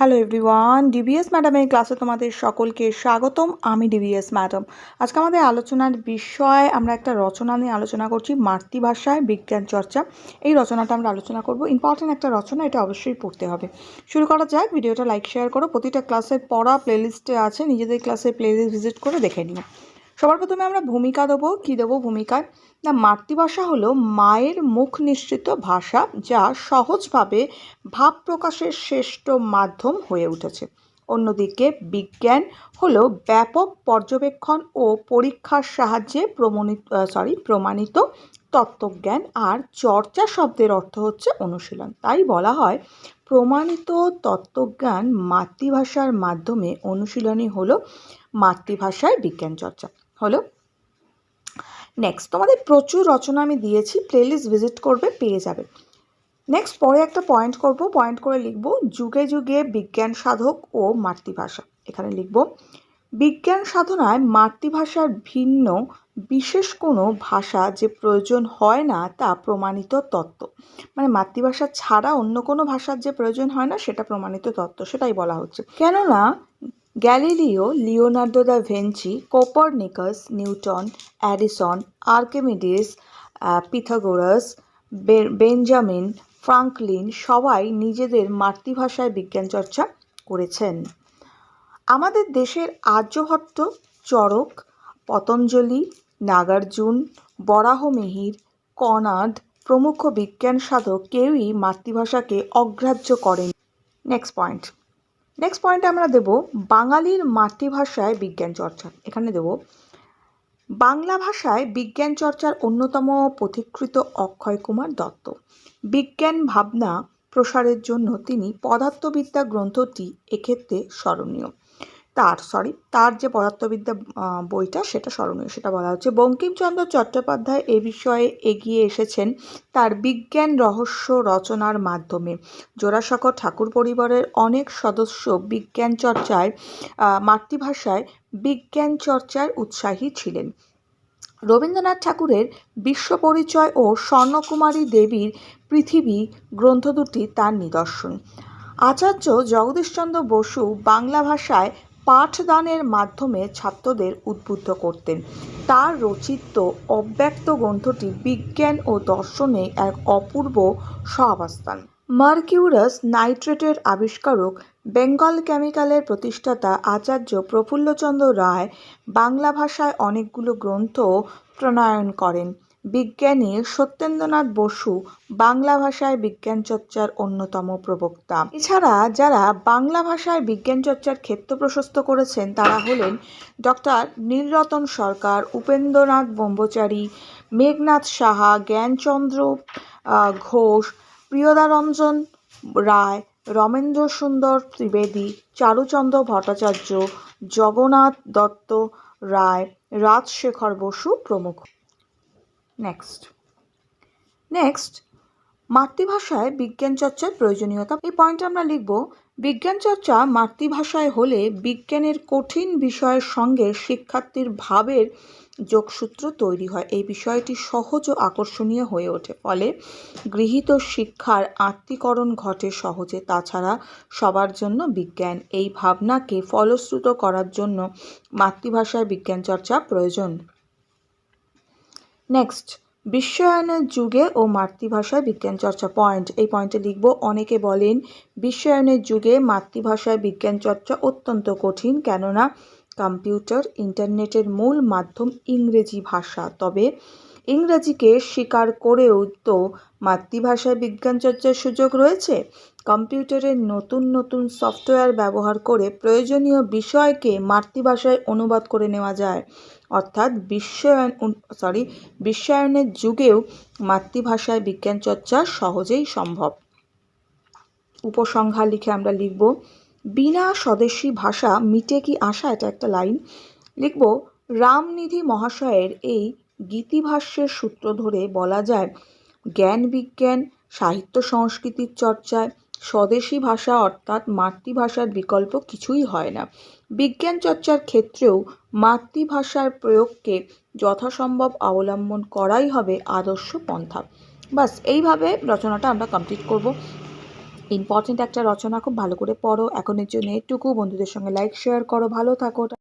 Hello everyone DBS ম্যাডামের ক্লাসে তোমাদের সকলকে স্বাগতম। আমি ডিবিএস ম্যাডাম আজকে আমাদের আলোচনার বিষয়, আমরা একটা রচনা নিয়ে আলোচনা করছি, মাতৃভাষায় বিজ্ঞান চর্চা। এই রচনাটা আমরা আলোচনা করব। ইম্পর্টেন্ট একটা রচনা, এটা অবশ্যই পড়তে হবে। শুরু করা যাক, ভিডিওটা লাইক শেয়ার করো। প্রতিটা ক্লাসের পড়া প্লেলিস্টে আছে, নিজেদের ক্লাসের প্লেলিস্ট ভিজিট করে দেখে নিও। সবার প্রথমে আমরা ভূমিকা দেবো। কী দেবো ভূমিকায়? না, মাতৃভাষা হলো মায়ের মুখ নিঃসৃত ভাষা যা সহজভাবে ভাব প্রকাশের শ্রেষ্ঠ মাধ্যম হয়ে উঠেছে। অন্যদিকে বিজ্ঞান হলো ব্যাপক পর্যবেক্ষণ ও পরীক্ষার সাহায্যে প্রমাণিত সরি প্রমাণিত তত্ত্বজ্ঞান আর চর্চা শব্দের অর্থ হচ্ছে অনুশীলন। তাই বলা হয়, প্রমাণিত তত্ত্বজ্ঞান মাতৃভাষার মাধ্যমে অনুশীলনই হলো মাতৃভাষায় বিজ্ঞান চর্চা। হলো? নেক্সট তোমাদের প্রচুর রচনা আমি দিয়েছি প্লেলিস্ট ভিজিট করবে, পেয়ে যাবে। নেক্সট পরে একটা পয়েন্ট করব পয়েন্ট করে লিখব, যুগে যুগে বিজ্ঞান সাধক ও মাতৃভাষা। এখানে লিখব, বিজ্ঞান সাধনায় মাতৃভাষার ভিন্ন বিশেষ কোনো ভাষা যে প্রয়োজন হয় না, তা প্রমাণিত তত্ত্ব। মানে মাতৃভাষা ছাড়া অন্য কোনো ভাষার যে প্রয়োজন হয় না, সেটা প্রমাণিত তত্ত্ব, সেটাই বলা হচ্ছে। কেননা Galileo, Leonardo da Vinci Copernicus, Newton, Edison, Archimedes Pythagoras Benjamin, Franklin সবাই নিজেদের মাতৃভাষায় বিজ্ঞান চর্চা করেছেন। আমাদের দেশের আর্যভট্ট চরক পতঞ্জলি, নাগার্জুন বরাহমিহির কনাদ প্রমুখ বিজ্ঞান সাধক কেউই মাতৃভাষাকে অগ্রাহ্য করেন নেক্সট পয়েন্ট নেক্সট পয়েন্টে আমরা দেব বাঙালির মাতৃভাষায় বিজ্ঞান চর্চা। এখানে দেব, বাংলা ভাষায় বিজ্ঞান চর্চার অন্যতম পথিকৃত অক্ষয় কুমার দত্ত। বিজ্ঞান ভাবনা প্রসারের জন্য তিনি পদার্থবিদ্যা গ্রন্থটি এক্ষেত্রে স্মরণীয়। তার সরি তার যে পদার্থবিদ্যা বইটা সেটা স্মরণীয়, সেটা বলা হচ্ছে। বঙ্কিমচন্দ্র চট্টোপাধ্যায় এ বিষয়ে এগিয়ে এসেছেন তার বিজ্ঞান রহস্য রচনার মাধ্যমে। জোড়াসাঁকো ঠাকুর পরিবারের অনেক সদস্য বিজ্ঞান চর্চায় মাতৃভাষায় বিজ্ঞান চর্চার উৎসাহী ছিলেন। রবীন্দ্রনাথ ঠাকুরের বিশ্ব পরিচয় ও স্বর্ণকুমারী দেবীর পৃথিবী গ্রন্থ দুটি তার নিদর্শন। আচার্য জগদীশচন্দ্র বসু বাংলা ভাষায় পাঠদানের মাধ্যমে ছাত্রদের উদ্বুদ্ধ করতেন। তার রচিত অব্যক্ত গ্রন্থটি বিজ্ঞান ও দর্শনে এক অপূর্ব সহাবস্থান মার্কিউরাস নাইট্রেটের আবিষ্কারক বেঙ্গল কেমিক্যালের প্রতিষ্ঠাতা আচার্য প্রফুল্লচন্দ্র রায় বাংলা ভাষায় অনেকগুলো গ্রন্থ প্রণয়ন করেন। বিজ্ঞানী সত্যেন্দ্রনাথ বসু বাংলা ভাষায় বিজ্ঞান চর্চার অন্যতম প্রবক্তা। এছাড়া যারা বাংলা ভাষায় বিজ্ঞান চর্চার ক্ষেত্র প্রশস্ত করেছেন, তারা হলেন ডক্টর নীলরতন সরকার, উপেন্দ্রনাথ ব্রহ্মচারী, মেঘনাথ সাহা, জ্ঞানচন্দ্র ঘোষ, প্রিয়দারঞ্জন রায়, রমেন্দ্র সুন্দর ত্রিবেদী, চারুচন্দ্র ভট্টাচার্য, জগন্নাথ দত্ত রায়, রাজশেখর বসু প্রমুখ। নেক্সট নেক্সট মাতৃভাষায় বিজ্ঞান চর্চার প্রয়োজনীয়তা। এই পয়েন্টে আমরা লিখব, বিজ্ঞান চর্চা মাতৃভাষায় হলে বিজ্ঞানের কঠিন বিষয়ের সঙ্গে শিক্ষার্থীর ভাবের যোগসূত্র তৈরি হয়। এই বিষয়টি সহজ ও আকর্ষণীয় হয়ে ওঠে। ফলে গৃহীত শিক্ষার আত্মীকরণ ঘটে সহজে। তাছাড়া সবার জন্য বিজ্ঞান। এই ভাবনাকে ফলশ্রুত করার জন্য মাতৃভাষায় বিজ্ঞান চর্চা প্রয়োজন। নেক্সট বিশ্বায়নের যুগে ও মাতৃভাষায় বিজ্ঞান চর্চা পয়েন্ট এই পয়েন্টে লিখব, অনেকে বলেন বিশ্বায়নের যুগে মাতৃভাষায় বিজ্ঞান চর্চা অত্যন্ত কঠিন, কেননা কম্পিউটার ইন্টারনেটের মূল মাধ্যম ইংরেজি ভাষা। তবে ইংরেজিকে স্বীকার করেও তো মাতৃভাষায় বিজ্ঞান চর্চার সুযোগ রয়েছে? কম্পিউটারের নতুন নতুন সফটওয়্যার ব্যবহার করে প্রয়োজনীয় বিষয়কে মাতৃভাষায় অনুবাদ করে নেওয়া যায়। অর্থাৎ বিশ্বায়ন সরি বিশ্বায়নের যুগেও মাতৃভাষায় বিজ্ঞান চর্চা সহজেই সম্ভব। উপসংহার লিখে আমরা লিখব, বিনা স্বদেশী ভাষা মিটে কি আশা? এটা একটা লাইন। লিখব, রামনিধি মহাশয়ের এই গীতিভাষ্যের সূত্র ধরে বলা যায়, জ্ঞান বিজ্ঞান, সাহিত্য সংস্কৃতির চর্চায় স্বদেশী ভাষা অর্থাৎ মাতৃভাষার বিকল্প কিছুই হয় না। বিজ্ঞান চর্চার ক্ষেত্রেও মাতৃভাষার প্রয়োগকে যথাসম্ভব অবলম্বন করাই হবে আদর্শ পন্থা। বাস, এইভাবে রচনাটা আমরা কমপ্লিট করব। ইম্পর্টেন্ট একটা রচনা, খুব ভালো করে পড়ো। এখনের জন্য এটুকু বন্ধুদের সঙ্গে লাইক শেয়ার করো। ভালো থাকো।